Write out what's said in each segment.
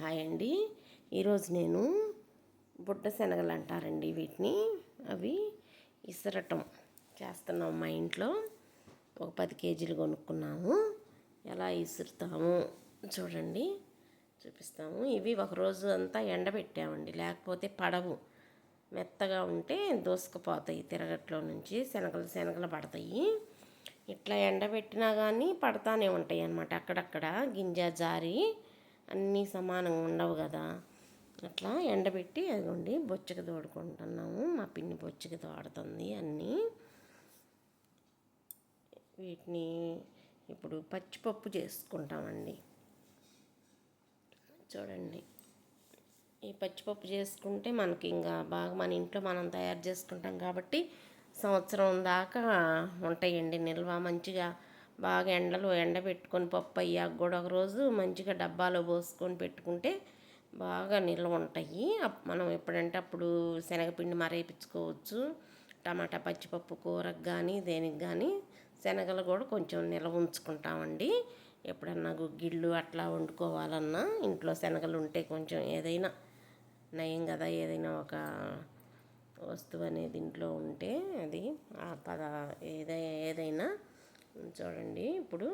Hi అండి. ఈరోజు నేను బుడ్డ శనగలు అంటారండి వీటిని. అవి ఇసరటం చేస్తున్నాం మా ఇంట్లో. ఒక పది కేజీలు కొనుక్కున్నాము. ఎలా ఇసురుతాము చూడండి. చూపిస్తాము. ఇవి ఒక రోజు అంతా ఎండబెట్టామండి. లేకపోతే పడవు. మెత్తగా ఉంటే దూసుకుపోతాయి తిరగట్లో నుంచి. శనగలు శనగలు పడతాయి. ఇట్లా ఎండబెట్టినా కానీ పడతానే ఉంటాయి అన్నమాట అక్కడక్కడ. గింజ జారి అన్నీ సమానంగా ఉండవు కదా. అట్లా ఎండబెట్టి అదిగోండి బొచ్చకి తోడుకుంటున్నాము. మా పిన్ని బొచ్చకి తోడుతుంది అన్నీ. వీటిని ఇప్పుడు పచ్చిపప్పు చేసుకుంటామండి. చూడండి. ఈ పచ్చిపప్పు చేసుకుంటే మనకి ఇంకా బాగా మన ఇంట్లో మనం తయారు చేసుకుంటాం కాబట్టి సంవత్సరం దాకా ఉంటాయండి నిల్వ మంచిగా. బాగా ఎండలో ఎండబెట్టుకొని పప్పు అయ్యాక కూడా ఒకరోజు మంచిగా డబ్బాలో పోసుకొని పెట్టుకుంటే బాగా నిల్వ ఉంటాయి. మనం ఎప్పుడంటే అప్పుడు శనగపిండి మరేపించుకోవచ్చు టమాటా పచ్చిపప్పు కూరకు కానీ దేనికి కానీ శనగలు కూడా కొంచెం నిల్వ ఉంచుకుంటామండి. ఎప్పుడన్నా గుగ్గిళ్ళు అట్లా వండుకోవాలన్నా ఇంట్లో శనగలు ఉంటే కొంచెం ఏదైనా నయం కదా ఏదైనా ఒక వస్తువు అనేది ఇంట్లో ఉంటే అది ఆ పద ఏదైనా ఏదైనా చూడండి ఇప్పుడు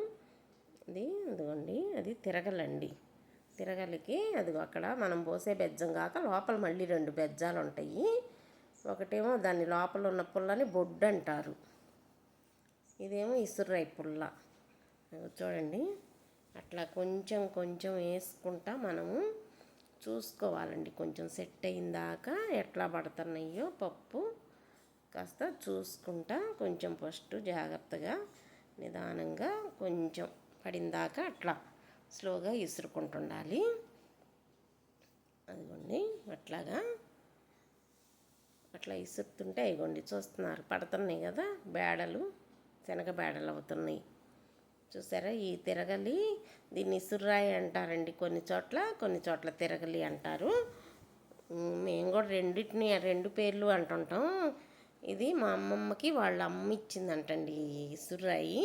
అది అదిగోండి అది తిరగలండి. తిరగలికి అదిగో అక్కడ మనం పోసే బెజ్జం కాక లోపల మళ్ళీ రెండు బెజ్జాలు ఉంటాయి. ఒకటేమో దాని లోపల ఉన్న పుల్లని బొడ్డు అంటారు. ఇదేమో ఇసుర్రాయి పుల్ల. చూడండి అట్లా కొంచెం కొంచెం వేసుకుంటా మనము చూసుకోవాలండి. కొంచెం సెట్ అయిందాక ఎట్లా పడుతున్నాయో పప్పు కాస్త చూసుకుంటా కొంచెం ఫస్ట్ జాగ్రత్తగా నిదానంగా కొంచెం పడిందాక అట్లా స్లోగా ఇసురుకుంటుండాలి. అదిగోండి అట్లాగా. అట్లా ఇసురుతుంటే అయిగోండి చూస్తున్నారు పడుతున్నాయి కదా బేడలు శనగ బేడలు అవుతున్నాయి. చూసారా ఈ తిరగలి దీన్ని ఇసుర్రాయి అంటారండి కొన్ని చోట్ల కొన్ని చోట్ల తిరగలి అంటారు. మేము కూడా రెండింటిని రెండు పేర్లు అంటుంటాం. ఇది మా అమ్మమ్మకి వాళ్ళ అమ్మ ఇచ్చిందంటండి సుర్రాయి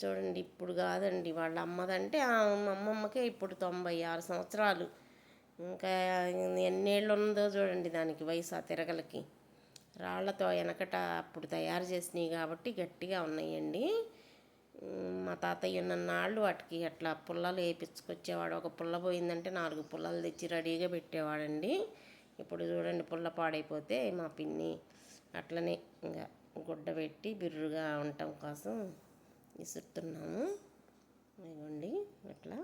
చూడండి ఇప్పుడు కాదండి వాళ్ళ అమ్మదంటే మా అమ్మమ్మకే ఇప్పుడు తొంభై ఆరు సంవత్సరాలు. ఇంకా ఎన్నేళ్ళు ఉందో చూడండి దానికి వయసు ఆ తిరగలకి. రాళ్ళతో వెనకట అప్పుడు తయారు చేసినాయి కాబట్టి గట్టిగా ఉన్నాయండి. మా తాతయ్య ఉన్న నాళ్ళు వాటికి అట్లా పుల్లలు వేయించుకొచ్చేవాడు ఒక పుల్ల పోయిందంటే నాలుగు పుల్లలు తెచ్చి రెడీగా పెట్టేవాడండి. ఇప్పుడు చూడండి పుల్ల పాడైపోతే మా పిన్ని అట్లనే ఇంకా గుడ్డ పెట్టి బిర్రుగా ఉండటం కోసం విసురుతున్నాము ఇవ్వండి అట్లా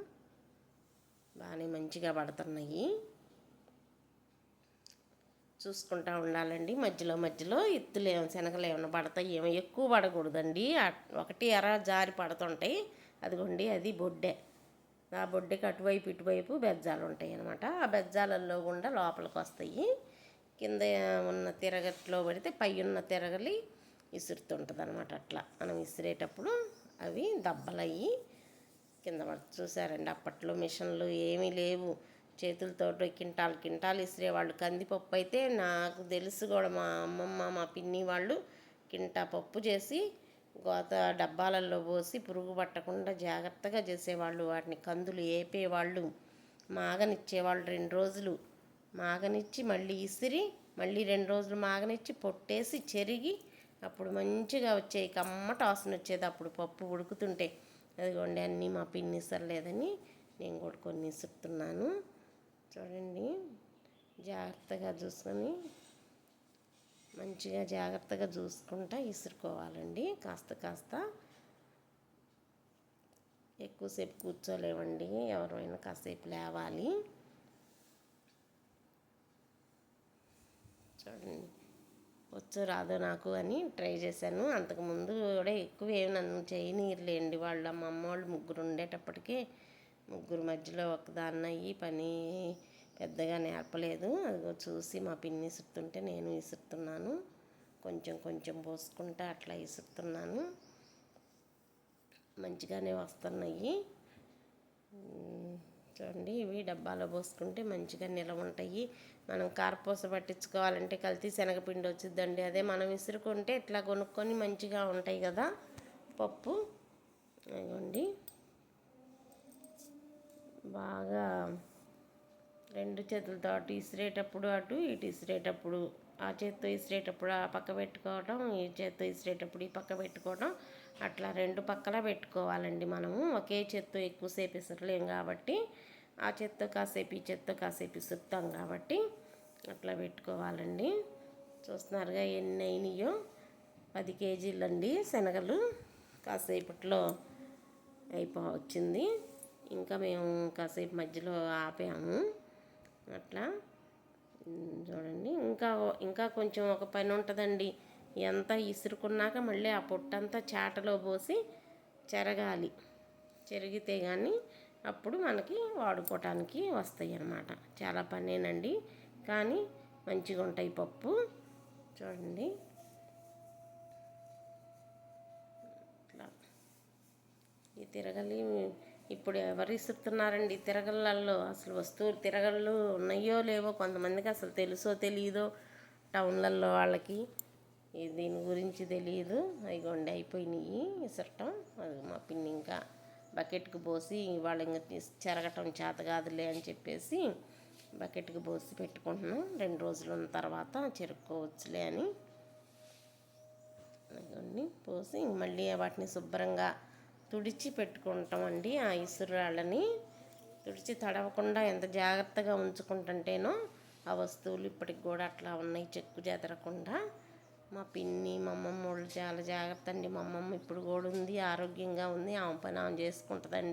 బాగానే మంచిగా పడుతున్నాయి. చూసుకుంటా ఉండాలండి. మధ్యలో మధ్యలో ఎత్తులు ఏమో శనగలు ఏమైనా పడతాయి ఏమో ఎక్కువ పడకూడదండి. ఒకటి ఎర జారి పడుతుంటాయి. అదిగోండి అది బొడ్డే. ఆ బొడ్డెకి అటువైపు ఇటువైపు బెజ్జాలు ఉంటాయి అనమాట ఆ బెజ్జాలల్లో గుండా లోపలికి వస్తాయి కింద ఉన్న తిరగట్లో పడితే పై ఉన్న తిరగలి విసురుతుంటుంది అనమాట అట్లా. మనం విసిరేటప్పుడు అవి దెబ్బలయ్యి కింద పడి చూసారండి అప్పట్లో మిషన్లు ఏమీ లేవు. చేతులతో కింటాలు కింటాలు ఇసిరేవాళ్ళు. కందిపప్పు అయితే నాకు తెలుసు కూడా మా అమ్మమ్మ మా పిన్ని వాళ్ళు కింటా పప్పు చేసి గోత డబ్బాలలో పోసి పురుగు పట్టకుండా జాగ్రత్తగా చేసేవాళ్ళు. వాటిని కందులు ఏపేవాళ్ళు మాగనిచ్చేవాళ్ళు రెండు రోజులు. మాగనిచ్చి మళ్ళీ ఇసిరి మళ్ళీ రెండు రోజులు మాగనిచ్చి పొట్టేసి చెరిగి అప్పుడు మంచిగా వచ్చాయి. కమ్మట వాసన వచ్చేది అప్పుడు పప్పు ఉడుకుతుంటే. అదిగోండి అన్నీ మా పిన్ని ఇసరలేదని నేను కూడా కొన్ని ఇసురుతున్నాను. చూడండి జాగ్రత్తగా చూసుకొని మంచిగా జాగ్రత్తగా చూసుకుంటా ఇసురుకోవాలండి. కాస్త కాస్త ఎక్కువసేపు కూర్చోలేవండి. ఎవరైనా కాసేపు లేవాలి చూడండి వచ్చు రాదో నాకు అని ట్రై చేశాను. అంతకుముందు కూడా ఎక్కువ ఏమి నన్ను చేయనీయలేండి. వాళ్ళు మా అమ్మ వాళ్ళు ముగ్గురు ఉండేటప్పటికీ ముగ్గురు మధ్యలో ఒకదాన్న అయ్యి పని పెద్దగా నేర్పలేదు. అదిగో చూసి మా పిన్ని ఇసురుతుంటే నేను ఇసురుతున్నాను. కొంచెం కొంచెం పోసుకుంటా అట్లా ఇసురుతున్నాను. మంచిగానే వస్తున్నాయి. చూడండి ఇవి డబ్బాలో పోసుకుంటే మంచిగా నిలవ ఉంటాయి. మనం కారపూస పట్టించుకోవాలంటే కల్తీ శనగపిండి వచ్చిద్దండి. అదే మనం విసురుకుంటే ఇట్లా కొనుక్కొని మంచిగా ఉంటాయి కదా పప్పు. ఇవ్వండి బాగా రెండు చేతులతో అటు ఇసిరేటప్పుడు అటు ఇటు ఇసిరేటప్పుడు ఆ చేత్తో ఇసిరేటప్పుడు ఆ పక్క పెట్టుకోవటం ఈ చేత్తో ఇసిరేటప్పుడు ఈ పక్క పెట్టుకోవటం. అట్లా రెండు పక్కల పెట్టుకోవాలండి మనము. ఒకే చెత్త ఎక్కువసేపు ఇసరలేం కాబట్టి ఆ చెత్త కాసేపు ఈ చెత్త కాసేపు ఇసురుతాం కాబట్టి అట్లా పెట్టుకోవాలండి. చూస్తున్నారుగా ఎన్ని అయినాయో? పది కేజీలండి శనగలు. కాసేపట్లో అయిపో వచ్చింది. ఇంకా మేము కాసేపు మధ్యలో ఆపాము. అట్లా. చూడండి. ఇంకా ఇంకా కొంచెం ఒక పని ఉంటుందండి. ఎంత ఇసురుకున్నాక మళ్ళీ ఆ పొట్టంతా చాటలో పోసి చెరగాలి. చెరిగితే కానీ అప్పుడు మనకి వాడుకోవటానికి వస్తాయి అన్నమాట చాలా పనేనండి. కానీ మంచిగా ఉంటాయి పప్పు. చూడండి. ఇట్లా. ఈ తిరగలి ఇప్పుడు ఎవరు ఇస్తున్నారండి తిరగళ్ళల్లో అసలు వస్తువులు తిరగళ్ళు ఉన్నాయో లేవో కొంతమందికి అసలు తెలుసో తెలియదో టౌన్లలో వాళ్ళకి. దీని గురించి తెలియదు అయిగోండి అయిపోయినాయి ఇసరటం అది మా పిన్ని ఇంకా బకెట్కి పోసి వాళ్ళు ఇంకా చెరగటం చేత కాదులే అని చెప్పేసి బకెట్కి పోసి పెట్టుకుంటున్నాం. రెండు రోజుల తర్వాత చెరుక్కోవచ్చులే అని. ఇవన్నీ పోసి మళ్ళీ వాటిని శుభ్రంగా తుడిచి పెట్టుకుంటాం అండి ఆ ఇసురాళ్ళని. తుడిచి తడవకుండా ఎంత జాగ్రత్తగా ఉంచుకుంటుంటేనో ఆ వస్తువులు ఇప్పటికి కూడా అట్లా ఉన్నాయి చెక్కు చెదరకుండా. మా పిన్ని మా అమ్మమ్మ వాళ్ళు చాలా జాగ్రత్త అండి. మా అమ్మమ్మ ఇప్పుడు కూడా ఉంది ఆరోగ్యంగా ఉంది. ఆమె పని ఆమె చేసుకుంటుందండి.